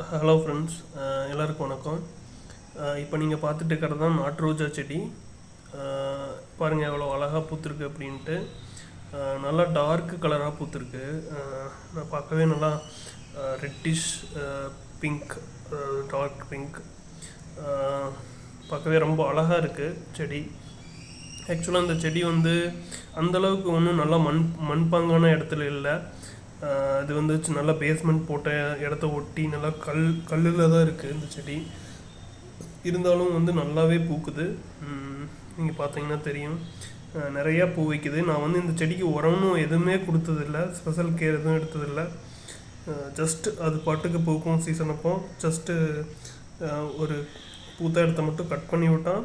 Hello friends uh, எல்லாருக்கும் வணக்கம். Uh, இப்போ நீங்கள் பார்த்துட்டு இருக்கிறது தான் நாட்டு ரோஜா செடி uh, பாருங்கள் எவ்வளோ அழகாக பூத்துருக்கு அப்படின்ட்டு. நல்லா டார்க் கலராக பூத்துருக்கு. நான் பார்க்கவே நல்லா ரெட்டிஷ் பிங்க் டார்க் பிங்க் பார்க்கவே ரொம்ப அழகாக இருக்குது செடி. ஆக்சுவலாக அந்த செடி வந்து அந்தளவுக்கு ஒன்றும் நல்லா மண் மண்பாங்கான இடத்துல இல்லை. இது வந்து நல்லா பேஸ்மெண்ட் போட்ட இடத்த ஒட்டி நல்லா கல் கல்லில் தான் இருக்குது இந்த செடி. இருந்தாலும் வந்து நல்லாவே பூக்குது. நீங்கள் பார்த்தீங்கன்னா தெரியும். நிறையா பூ வைக்குது. நான் வந்து இந்த செடிக்கு உரமும் எதுவுமே கொடுத்ததில்ல. ஸ்பெஷல் கேர் எதுவும் எடுத்ததில்லை. ஜஸ்ட் அது பாட்டுக்கு பூக்கும் சீசன் அப்போ. ஜஸ்ட்டு ஒரு பூத்த இடத்த மட்டும் கட் பண்ணி விட்டால்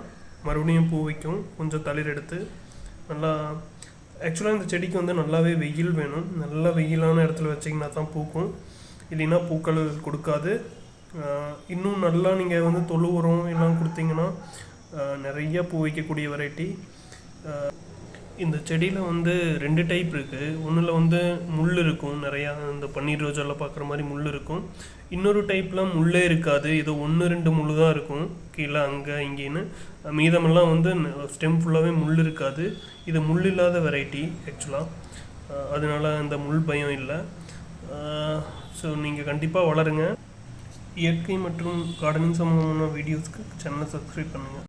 மறுபடியும் பூ வைக்கும். கொஞ்சம் தளிர் எடுத்து நல்லா ஆக்சுவலாக இந்த செடிக்கு வந்து நல்லாவே வெயில் வேணும். நல்ல வெயிலான இடத்துல வச்சிங்கன்னா தான் பூக்கும். இல்லைன்னா பூக்கள் கொடுக்காது. இன்னும் நல்லா நீங்கள் வந்து தொழு உரம் எல்லாம் கொடுத்தீங்கன்னா நிறைய பூ வைக்கக்கூடிய வெரைட்டி இந்த செடியில் வந்து ரெண்டு டைப் இருக்குது ஒன்றில் வந்து முள் இருக்கும். நிறையா இந்த பன்னீர் ரோஜாவில் பார்க்குற மாதிரி முள் இருக்கும். இன்னொரு டைப்பில் முள்ளே இருக்காது. ஏதோ ஒன்று ரெண்டு முள் தான் இருக்கும். கீழே அங்கே இங்கேன்னு. மீதமெல்லாம் வந்து ஸ்டெம் ஃபுல்லாகவே முள் இருக்காது. இது முள் இல்லாத வெரைட்டி ஆக்சுவலாக அதனால இந்த முள் பயம் இல்லை. ஸோ நீங்கள் கண்டிப்பாக வளருங்க. இயற்கை மற்றும் கார்டனிங் சம்மந்தமான வீடியோஸ்க்கு சேனலை சப்ஸ்கிரைப் பண்ணுங்கள்